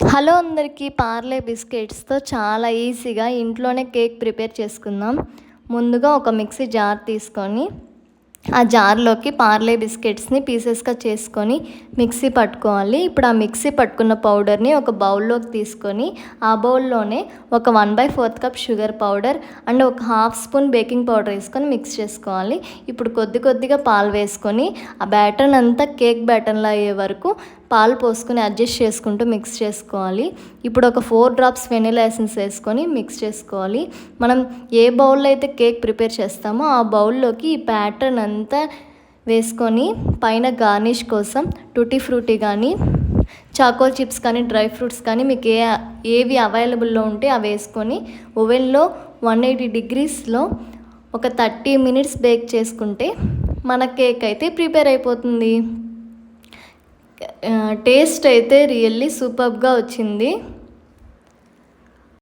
Hello అందరికీ పార్లే బిస్కెట్స్తో చాలా ఈజీగా ఇంట్లోనే కేక్ ప్రిపేర్ చేసుకుందాం. ముందుగా ఒక మిక్సీ జార్ తీసుకొని ఆ జార్లోకి పార్లే బిస్కెట్స్ని పీసెస్గా చేసుకొని మిక్సీ పట్టుకోవాలి. ఇప్పుడు ఆ మిక్సీ పట్టుకున్న పౌడర్ని ఒక బౌల్లోకి తీసుకొని ఆ బౌల్లోనే ఒక one by fourth cup sugar powder and ఒక హాఫ్ స్పూన్ బేకింగ్ పౌడర్ వేసుకొని మిక్స్ చేసుకోవాలి. ఇప్పుడు కొద్ది కొద్దిగా పాలు వేసుకొని ఆ బ్యాటర్ అంతా కేక్ బ్యాటర్లో అయ్యే వరకు పాలు పోసుకొని అడ్జస్ట్ చేసుకుంటూ మిక్స్ చేసుకోవాలి. ఇప్పుడు ఒక ఫోర్ డ్రాప్స్ వెనిలా ఎసెన్స్ వేసుకొని మిక్స్ చేసుకోవాలి. మనం ఏ బౌల్లో అయితే కేక్ ప్రిపేర్ చేస్తామో ఆ బౌల్లోకి ఈ ప్యాటర్న్ అంతా వేసుకొని పైన గార్నిష్ కోసం టూటీ ఫ్రూటీ కానీ చాకో చిప్స్ కానీ డ్రై ఫ్రూట్స్ కానీ మీకు ఏ ఏవి అవైలబుల్లో ఉంటే అవి వేసుకొని ఓవెన్లో వన్ ఎయిటీ డిగ్రీస్లో ఒక థర్టీ మినిట్స్ బేక్ చేసుకుంటే మన కేక్ అయితే ప్రిపేర్ అయిపోతుంది. టేస్ట్ అయితే రియల్లీ సూపర్గా వచ్చింది.